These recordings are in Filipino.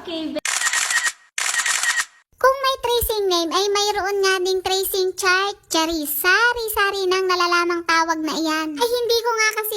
Okay, Kung may tracing name ay mayroon nga ding tracing chart, Charis. Sari-sari ng nalalamang tawag na iyan. Ay hindi ko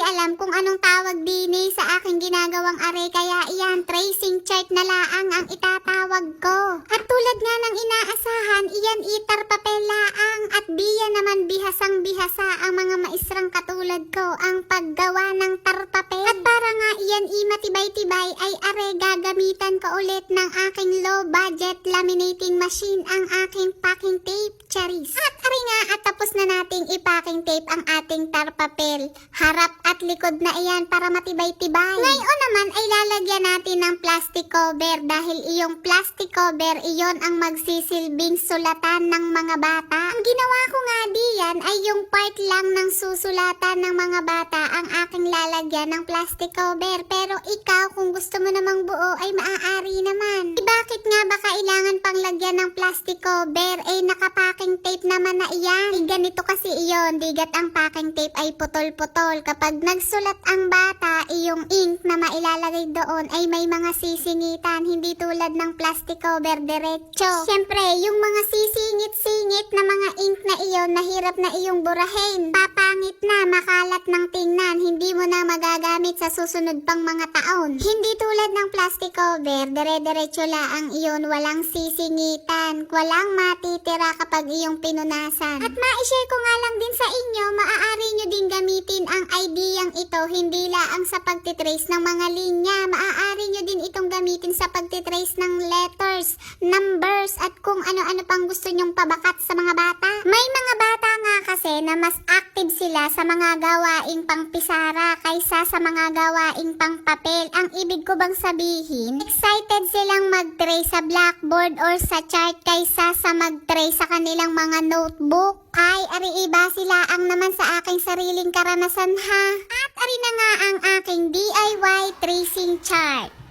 alam kung anong tawag din eh sa aking ginagawang are kaya iyan tracing chart na laang ang itatawag ko. At tulad nga ng inaasahan, iyan itar papel laang at diyan naman bihasang bihasa ang mga maestrang katulad ko ang paggawa ng tarpapel. At para nga iyan i matibay-tibay ay are gagamitan ko ulit ng aking low budget laminating machine ang aking packing tape, Charis. At ari nga at tapos na nating ipacking tape ang ating tarpapel. Harap at likod na iyan para matibay-tibay. Ngayon naman ay lalagyan natin ng plastic cover dahil iyong plastic cover iyon ang magsisilbing sulatan ng mga bata. Ang ginawa ko nga diyan ay yung part lang ng susulatan ng mga bata ang aking lalagyan ng plastic cover. Pero ikaw kung gusto mo namang buo ay maaari naman. Bakit nga ba kailangan pang lagyan ng plastic cover? Eh nakapaking tape naman na iyan. Eh, ganito kasi iyon, digat ang packing tape ay putol-putol. Kapag nagsulat ang bata, iyong ink na mailalagay doon ay may mga sisingitan, hindi tulad ng plastic cover diretso. Siyempre, yung mga sisingit-singit na mga ink na iyon, nahirap na iyong burahin. Papangit na, makalat ng tingnan, hindi mo na magagamit sa susunod pang mga taon. Hindi tulad ng plastic cover, dire-diretso lang iyon, walang sisingitan, walang matitira kapag iyong pinunasan. At ma-share ko nga lang din sa inyo, maaari nyo din gamitin ang ideyang ito, hindi lang sa pagtitrace ng mga linya. Maaari nyo din itong gamitin sa pagtitrace ng letters, numbers, at kung ano-ano pang gusto nyong pabakat sa mga bata. May mga bata nga kasi na mas active sila sa mga gawaing pangpisara kaysa sa mga gawaing pangpapel. Ang ibig ko bang sabihin, excited silang mag-trace sa blackboard or sa chart kaysa sa mag-trace sa kanilang mga notebook. Ay, ari iba sila ang naman sa aking sariling karanasan ha. At ari na nga ang aking DIY tracing chart.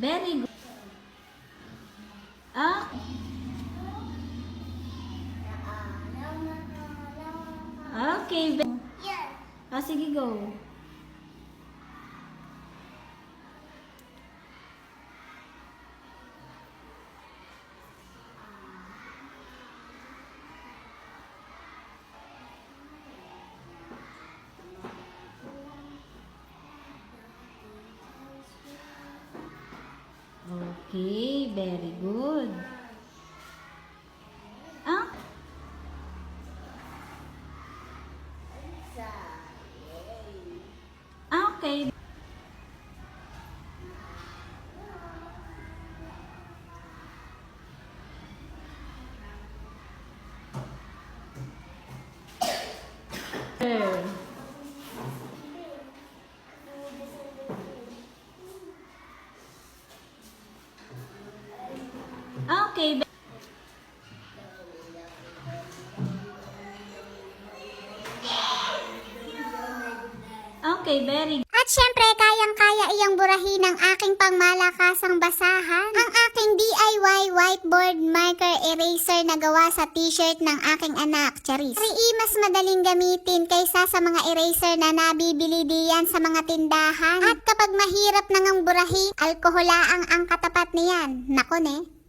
Very good. Ah, okay, Ah, sige, go. Okay, very good. Ah? Ah, okay. Sir. Okay, very At syempre, kayang-kaya iyang burahin ang aking pangmalakasang basahan. Ang aking DIY whiteboard marker eraser na gawa sa t-shirt ng aking anak, Charis. Ari, mas madaling gamitin kaysa sa mga eraser na nabibili diyan sa mga tindahan. At kapag mahirap nang ang burahi, alkohola ang ang katapat niyan. Nako ne.